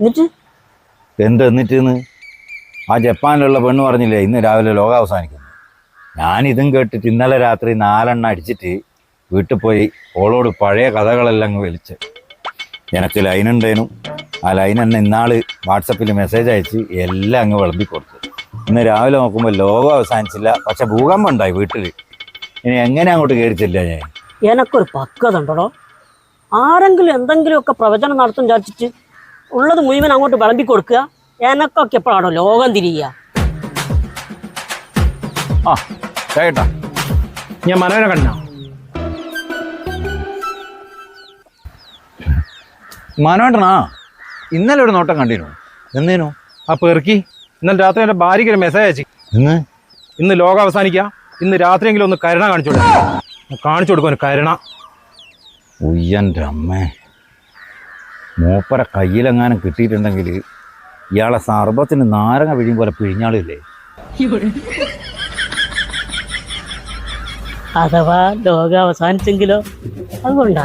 എന്നിട്ട്? എന്ത് എന്നിട്ടെന്ന്? ആ ജപ്പാനിലുള്ള പെണ്ണ് പറഞ്ഞില്ലേ ഇന്ന് രാവിലെ ലോകം അവസാനിക്കുന്നു ഞാൻ ഇതും കേട്ടിട്ട് ഇന്നലെ രാത്രി നാലെണ്ണം അടിച്ചിട്ട് വീട്ടിൽ പോയി ഓളോട് പഴയ കഥകളെല്ലാം അങ്ങ് വിളിച്ച്. എനിക്ക് ഉണ്ടേനു. ആ ലൈൻ എന്നെ ഇന്നാൾ വാട്സപ്പിൽ മെസ്സേജ് അയച്ച് എല്ലാം അങ്ങ് വിളമ്പി കൊടുത്തു. ഇന്ന് രാവിലെ നോക്കുമ്പോൾ ലോകം അവസാനിച്ചില്ല പക്ഷെ ഭൂകമ്പം ഉണ്ടായി വീട്ടിൽ ഇനി എങ്ങനെ അങ്ങോട്ട് കയറിച്ചില്ല ഞാൻ? എനക്കൊരു പക്വത ഉണ്ടോ ആരെങ്കിലും എന്തെങ്കിലുമൊക്കെ പ്രവചനം നടത്തും വിചാരിച്ചിട്ട് ഉള്ളത് മുഴുവൻ അങ്ങോട്ട് വിളമ്പി കൊടുക്കുക. എനക്കൊക്കെ എപ്പോഴാണോ ലോകം തിരിയുക. ആ കേട്ടോ. ഞാൻ മനോനെ കണ്ട. മനോട്ടനാ ഇന്നലെ ഒരു നോട്ടം കണ്ടിരുന്നു. എന്നേനോ ആ പെറുക്കി. ഇന്നലെ രാത്രി എന്റെ ഭാര്യയ്ക്ക് ഒരു മെസ്സേജ് അയച്ചു. ഇന്ന് ഇന്ന് ലോകം അവസാനിക്കുക ഇന്ന് രാത്രിയെങ്കിലും ഒന്ന് കരുണ കാണിച്ചു കൊടുക്കും. കാണിച്ചു കൊടുക്കും കരുണ. ഉയ്യന്റെ അമ്മേ. മൂപ്പര കയ്യിലെങ്ങാനും കിട്ടിയിട്ടുണ്ടെങ്കിൽ ഇയാളെ സർബത്തിന് നാരങ്ങ പിഴിയും പോലെ പിഴിഞ്ഞാളില്ലേ? അഥവാ ലോകം അവസാനിച്ചെങ്കിലോ അതുകൊണ്ടാ.